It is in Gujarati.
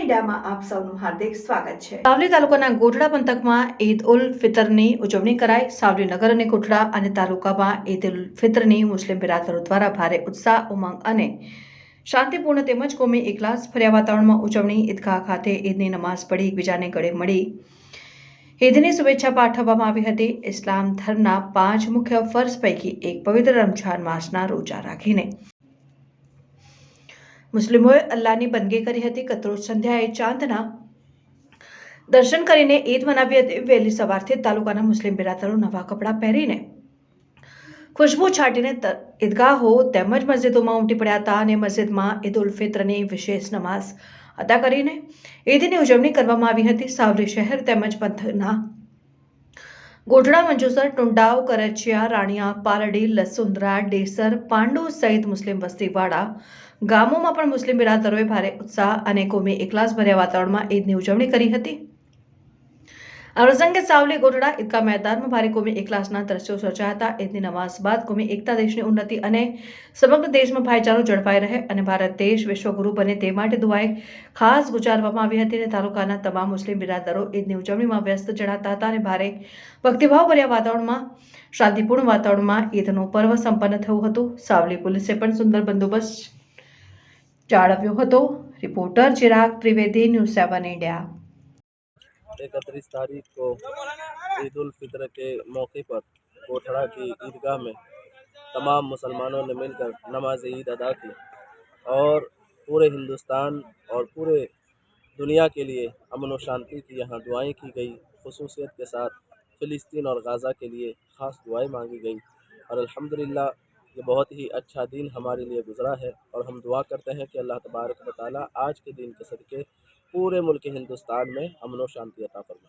ઇન્ડિયામાં આપ સૌનું હાર્દિક સ્વાગત છે. સાવલી તાલુકાના ગોઠડા પંથકમાં ઈદ ઉલ ફિતરની ઉજવણી કરાઈ. સાવલી નગર અને ગોઠડા અને તાલુકામાં ઈદ ઉલ ફિતરની મુસ્લિમ બિરાદરો દ્વારા ભારે ઉત્સાહ, ઉમંગ અને શાંતિપૂર્ણ તેમજ કોમી એકલાસ ફર્યા વાતાવરણમાં ઉજવણી. ઈદગાહ ખાતે ઈદની નમાઝ પડી એકબીજાને ગળે મળી. ઈદની શુભેચ્છા પાઠવવામાં આવી હતી. ઇસ્લામ ધર્મના પાંચ મુખ્ય ફર્જ પૈકી એક પવિત્ર રમઝાન માસના રોજા રાખીને. મુસ્લિમોએ અલ્લાહની બંદગી કરી હતી. કતરોજ સંધ્યાએ ચાંદના દર્શન કરીને ઈદ મનાવી હતી. વહેલી સવારથી તાલુકાના મુસ્લિમ બિરાદરો નવા કપડાં પહેરીને ખુશ્બુ છાંટીને ઈદગાહો તેમજ મસ્જિદોમાં ઉમટી પડ્યા હતા અને મસ્જિદમાં ઈદ ઉલ ફિત્રની વિશેષ નમાઝ અદા કરીને ઈદની ઉજવણી કરવામાં આવી હતી. સાવલી શહેર તેમજ પંથકના ગોઢડા મંજુસર, ટુંડાવ કરચિયા રાણિયા પારડી લસુંદરા, ડેસર, પાંડુ સહિત મુસ્લિમ વસ્તીવાળા ગામોમાં પણ મુસ્લિમ બિરાદરોએ ભારે ઉત્સાહ અને કોમી એકલાસ ભર્યા વાતાવરણમાં ઈદની ઉજવણી કરી હતી. આ પ્રસંગે સાવલી ગોઢડા ઈદકા મેદાનમાં ભારે કોમી એકલાસના દ્રશ્યો સર્જાયા હતા. ઈદની નમાઝ બાદ કોમી એકતા દેશની ઉન્નતિ અને સમગ્ર દેશમાં ભાઈચારો જળવાઈ રહે અને ભારત દેશ વિશ્વગુરુ બને તે માટે દુઆએ ખાસ ગુજારવામાં આવી હતી અને તાલુકાના તમામ મુસ્લિમ બિરાદરો ઈદની ઉજવણીમાં વ્યસ્ત જણાતા હતા અને ભારે ભક્તિભાવ ભર્યા વાતાવરણમાં, શાંતિપૂર્ણ વાતાવરણમાં ઈદનું પર્વ સંપન્ન થયું હતું. સાવલી પોલીસે પણ સુંદર બંદોબસ્ત જાળવ્યો હતો. Reporter Chirag Trivedi, news seven India. इकतीस तारीख को ईद के मौके पर कोठड़ा की ईदगाह में तमाम मुसलमानों ने मिलकर नमाज़ ईद अदा की और पूरे हिंदुस्तान और पूरे दुनिया के लिए अमन व शांति की यहाँ दुआएँ की गई। खसूसियत के साथ फ़िलिस्तीन और गाज़ा के लिए ख़ास दुआएँ मांगी गई और अल्हम्दुलिल्लाह, ये बहुत ही अच्छा दिन हमारे लिए गुज़रा है और हम दुआ करते हैं कि अल्लाह तबारक व ताली आज के दिन के सदक़े पूरे मुल्क हिंदुस्तान में अमन व शांति अता फरमाए